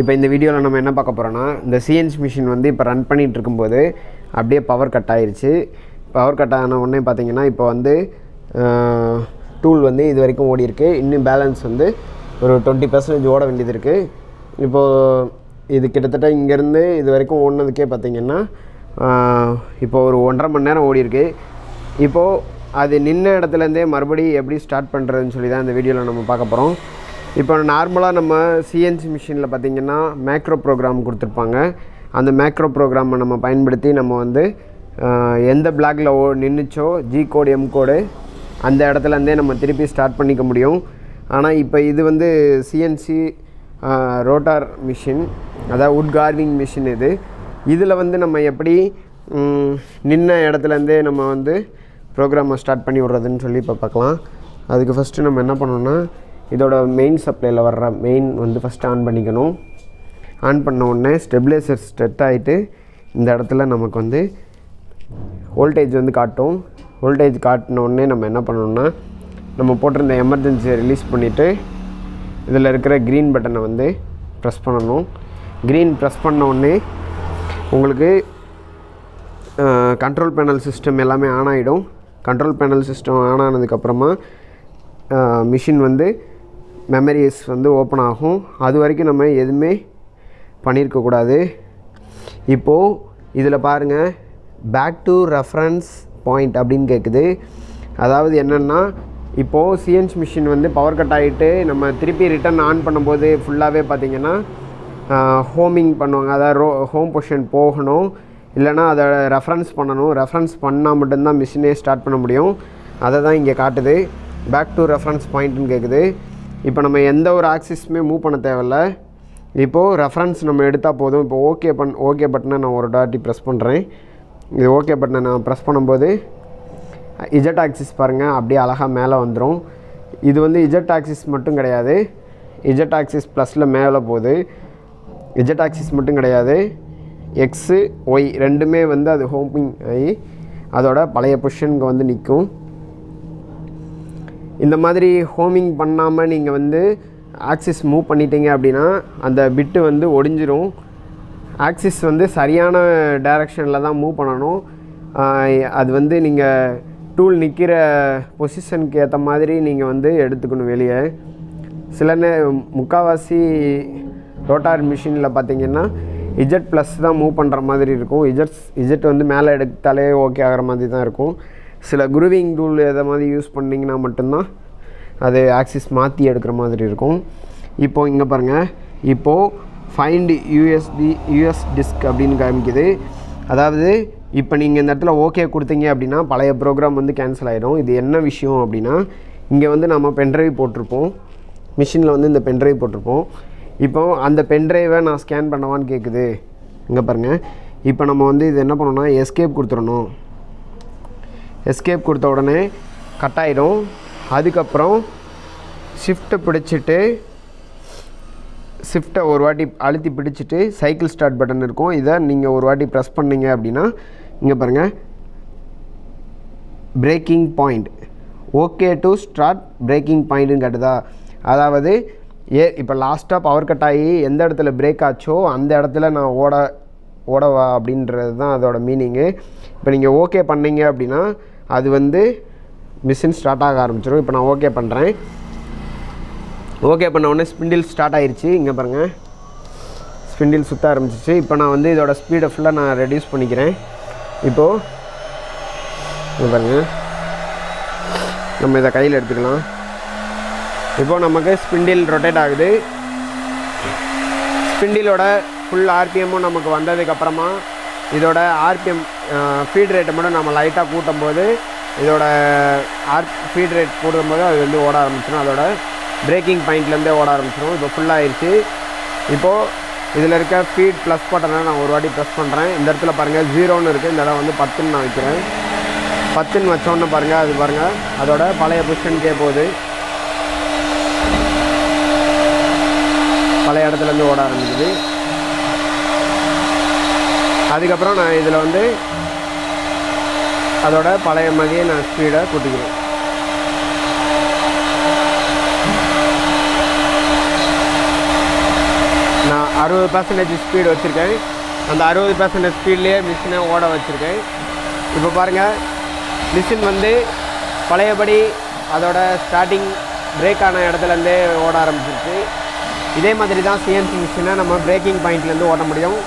இப்போ இந்த வீடியோவில் நம்ம என்ன பார்க்க போகிறோன்னா இந்த சிஎன்சி மிஷின் வந்து இப்போ ரன் பண்ணிகிட்டு இருக்கும்போது அப்படியே பவர் கட் ஆயிடுச்சு பவர் கட் ஆன உடனே பார்த்தீங்கன்னா இப்போ வந்து டூல் வந்து இது வரைக்கும் ஓடி இருக்கு. இன்னும் பேலன்ஸ் வந்து ஒரு டுவெண்ட்டி பர்சன்டேஜ் ஓட வேண்டியது இருக்குது இப்போது இது கிட்டத்தட்ட இங்கேருந்து இது வரைக்கும் ஓடினதுக்கே பார்த்தீங்கன்னா இப்போ ஒரு ஒன்றரை மணி நேரம் ஓடி இருக்கு. இப்போது அது நின்ன இடத்துலேருந்தே மறுபடியும் எப்படி ஸ்டார்ட் பண்ணுறதுன்னு சொல்லி தான் இந்த வீடியோவில் நம்ம பார்க்க போகிறோம் இப்போ நார்மலாக நம்ம சிஎன்சி மிஷினில் பார்த்தீங்கன்னா மேக்ரோ ப்ரோக்ராம் கொடுத்துருப்பாங்க. அந்த மேக்ரோ ப்ரோக்ராமை நம்ம பயன்படுத்தி நம்ம வந்து எந்த பிளாக்ல ஓ நின்றுச்சோ ஜி கோடு எம் கோடு அந்த இடத்துலேருந்தே நம்ம திருப்பி ஸ்டார்ட் பண்ணிக்க முடியும். ஆனால் இப்போ இது வந்து சிஎன்சி ரோட்டார் மிஷின் அதாவது உட் கார்விங் மிஷின் இது. இதில் வந்து நம்ம எப்படி நின்ன இடத்துலேருந்தே நம்ம வந்து ப்ரோக்ராமை ஸ்டார்ட் பண்ணி விட்றதுன்னு சொல்லி இப்போ பார்க்கலாம். அதுக்கு ஃபஸ்ட்டு நம்ம என்ன பண்ணோன்னா இதோட மெயின் சப்ளையில் வர்ற மெயின் வந்து ஃபஸ்ட்டு ஆன் பண்ணிக்கணும். ஆன் பண்ண உடனே ஸ்டெபிலைசர் ஸ்டெட் ஆகிட்டு இந்த இடத்துல நமக்கு வந்து வோல்டேஜ் வந்து காட்டும். வோல்டேஜ் காட்டின உடனே நம்ம என்ன பண்ணணும்னா நம்ம போட்டிருந்த எமர்ஜென்சியை ரிலீஸ் பண்ணிவிட்டு இதில் இருக்கிற க்ரீன் பட்டனை வந்து ப்ரெஸ் பண்ணணும். க்ரீன் ப்ரெஸ் பண்ண உடனே உங்களுக்கு கண்ட்ரோல் பேனல் சிஸ்டம் எல்லாமே ஆன் ஆகிடும் கண்ட்ரோல் பேனல் சிஸ்டம் ஆன் ஆனதுக்கப்புறமா மிஷின் வந்து மெமரிஸ் வந்து ஓப்பன் ஆகும். அது வரைக்கும் நம்ம எதுவுமே பண்ணியிருக்கக்கூடாது. இப்போது இதில் பாருங்கள் பேக் டு ரெஃபரன்ஸ் பாயிண்ட் அப்படின்னு கேட்குது அதாவது என்னென்னா இப்போது சிஎன்சி மிஷின் வந்து பவர் கட் ஆகிட்டு நம்ம திருப்பி ரிட்டர்ன் ஆன் பண்ணும்போது ஃபுல்லாகவே பார்த்தீங்கன்னா ஹோமிங் பண்ணுவாங்க. அதாவது ரோ ஹோம் பொசிஷன் போகணும். இல்லைனா அதை ரெஃபரன்ஸ் பண்ணணும். ரெஃபரன்ஸ் பண்ணால் மட்டும்தான் மிஷினே ஸ்டார்ட் பண்ண முடியும். அதை தான் இங்கே காட்டுது. பேக் டு ரெஃபரன்ஸ் பாயிண்ட்னு கேட்குது இப்போ நம்ம எந்த ஒரு ஆக்சிஸுமே மூவ் பண்ண தேவையில்ல. இப்போது ரெஃபரன்ஸ் நம்ம எடுத்தால் போதும். இப்போ ஓகே பண் ஓகே பட்டனை நான் ஒரு டாட்டி ப்ரெஸ் பண்ணுறேன் இது ஓகே பட்டனை நான் ப்ரெஸ் பண்ணும்போது இஜட் ஆக்சிஸ் பாருங்கள் அப்படியே அழகாக மேலே வந்துடும் இது வந்து இஜட் ஆக்சிஸ் மட்டும் கிடையாது. இஜட் ஆக்சிஸ் ப்ளஸில் மேலே போகுது. இஜட் ஆக்சிஸ் மட்டும் கிடையாது. எக்ஸு ஒய் ரெண்டுமே வந்து அது ஹோமிங் ஆகி அதோட பழைய பொசிஷனுக்கு வந்து நிற்கும். இந்த மாதிரி ஹோமிங் பண்ணாமல் நீங்கள் வந்து ஆக்சிஸ் மூவ் பண்ணிட்டீங்க அப்படின்னா அந்த பிட்டு வந்து ஒடிஞ்சிரும். ஆக்சிஸ் வந்து சரியான டைரக்ஷனில் தான் மூவ் பண்ணணும். அது வந்து நீங்கள் டூல் நிற்கிற பொசிஷனுக்கு ஏற்ற மாதிரி நீங்கள் வந்து எடுத்துக்கணும் வெளியே. சில நே முக்கால்வாசி ரோட்டார் மிஷினில் பார்த்தீங்கன்னா இஜெட் ப்ளஸ் தான் மூவ் பண்ணுற மாதிரி இருக்கும். இஜெட் இஜெட் வந்து மேலே எடுத்தாலே ஓகே ஆகிற மாதிரி தான் இருக்கும். சில குருவிங் டூல் எதை மாதிரி யூஸ் பண்ணிங்கன்னா மட்டும்தான் அது ஆக்சிஸ் மாற்றி எடுக்கிற மாதிரி இருக்கும். இப்போது இங்கே பாருங்கள் இப்போது ஃபைண்ட் யூஎஸ்டி யூஎஸ் டிஸ்க் அப்படின்னு காமிக்குது. அதாவது இப்போ நீங்கள் இந்த இடத்துல ஓகே கொடுத்தீங்க அப்படின்னா பழைய ப்ரோக்ராம் வந்து கேன்சல் ஆகிடும் இது என்ன விஷயம் அப்படின்னா இங்கே வந்து நம்ம பென்ட்ரைவ் போட்டிருப்போம். மிஷினில் வந்து இந்த பென்ட்ரைவ் போட்டிருப்போம். இப்போ அந்த பென்ட்ரைவை நான் ஸ்கேன் பண்ணவான்னு கேட்குது இங்கே பாருங்கள் இப்போ நம்ம வந்து இது என்ன பண்ணணும்னா எஸ்கேப் கொடுத்துடணும். எஸ்கேப் கொடுத்த உடனே கட் ஆகிடும் அதுக்கப்புறம் ஷிஃப்ட்டை பிடிச்சிட்டு ஷிஃப்ட்டை ஒரு வாட்டி அழுத்தி பிடிச்சிட்டு சைக்கிள் ஸ்டார்ட் பட்டன் இருக்கும். இதை நீங்கள் ஒரு வாட்டி ப்ரெஸ் பண்ணிங்க அப்படின்னா இங்கே பாருங்கள் breaking point okay to start breaking பாயிண்ட்டுன்னு காட்டுதா? அதாவது ஏ இப்போ லாஸ்ட்டாக பவர் கட் ஆகி எந்த இடத்துல பிரேக் ஆச்சோ அந்த இடத்துல நான் ஓட ஓடவா அப்படின்றது தான் அதோட மீனிங்கு இப்போ நீங்கள் ஓகே பண்ணீங்க அப்படின்னா அது வந்து மிஷின் ஸ்டார்ட் ஆக ஆரம்பிச்சிடும் இப்போ நான் ஓகே பண்ணுறேன் ஓகே பண்ண உடனே ஸ்பிண்டில் ஸ்டார்ட் ஆயிருச்சு. இங்கே பாருங்கள் ஸ்பிண்டில் சுற்ற ஆரம்பிச்சிச்சு. இப்போ நான் வந்து இதோட ஸ்பீடை ஃபுல்லாக நான் ரெடியூஸ் பண்ணிக்கிறேன். இப்போது இங்கே பாருங்கள் நம்ம இதை கையில் எடுத்துக்கலாம். இப்போ நமக்கு ஸ்பிண்டில் ரொட்டேட் ஆகுது. ஸ்பிண்டிலோட ஃபுல் ஆர்பிஎம்மும் நமக்கு வந்ததுக்கப்புறமா இதோட ஆர்பிஎம் ஃபீட் ரேட்டை மட்டும் நம்ம லைட்டாக கூட்டும் போது இதோட ஆர் ஃபீட் ரேட் கூட்டும் போது அது வந்து ஓட ஆரம்பிச்சிடும் அதோட பிரேக்கிங் பாயிண்ட்லேருந்தே ஓட ஆரம்பிச்சிடும் இப்போ ஃபுல்லாகிடுச்சு இப்போது இதில் இருக்க ஃபீட் ப்ளஸ் பட்டனை நான் ஒரு வாட்டி ப்ரெஸ் பண்ணுறேன் இந்த இடத்துல பாருங்கள் ஜீரோன்னு இருக்குது இந்த இடம் வந்து பத்துன்னு நான் வைக்கிறேன். பத்துன்னு வச்சோன்னு பாருங்கள் அது பாருங்கள் அதோட பழைய பொசிஷனுக்கே போகுது. பழைய இடத்துலேருந்து ஓட ஆரம்பிக்குது. அதுக்கப்புறம் நான் இதில் வந்து அதோட பழைய மாதிரியே நான் ஸ்பீடை கூட்டிக்கிறேன் நான் அறுபது பர்சன்டேஜ் ஸ்பீடு வச்சுருக்கேன். அந்த அறுபது பர்சன்டேஜ் ஸ்பீட்லேயே மிஷினை ஓட வச்சுருக்கேன். இப்போ பாருங்கள் மிஷின் வந்து பழையபடி அதோட ஸ்டார்டிங் பிரேக் ஆன இடத்துலேருந்தே ஓட ஆரம்பிச்சிருச்சு. இதே மாதிரி தான் சிஎன்சி மிஷினை நம்ம பிரேக்கிங் பாயிண்ட்லேருந்து ஓட முடியும்.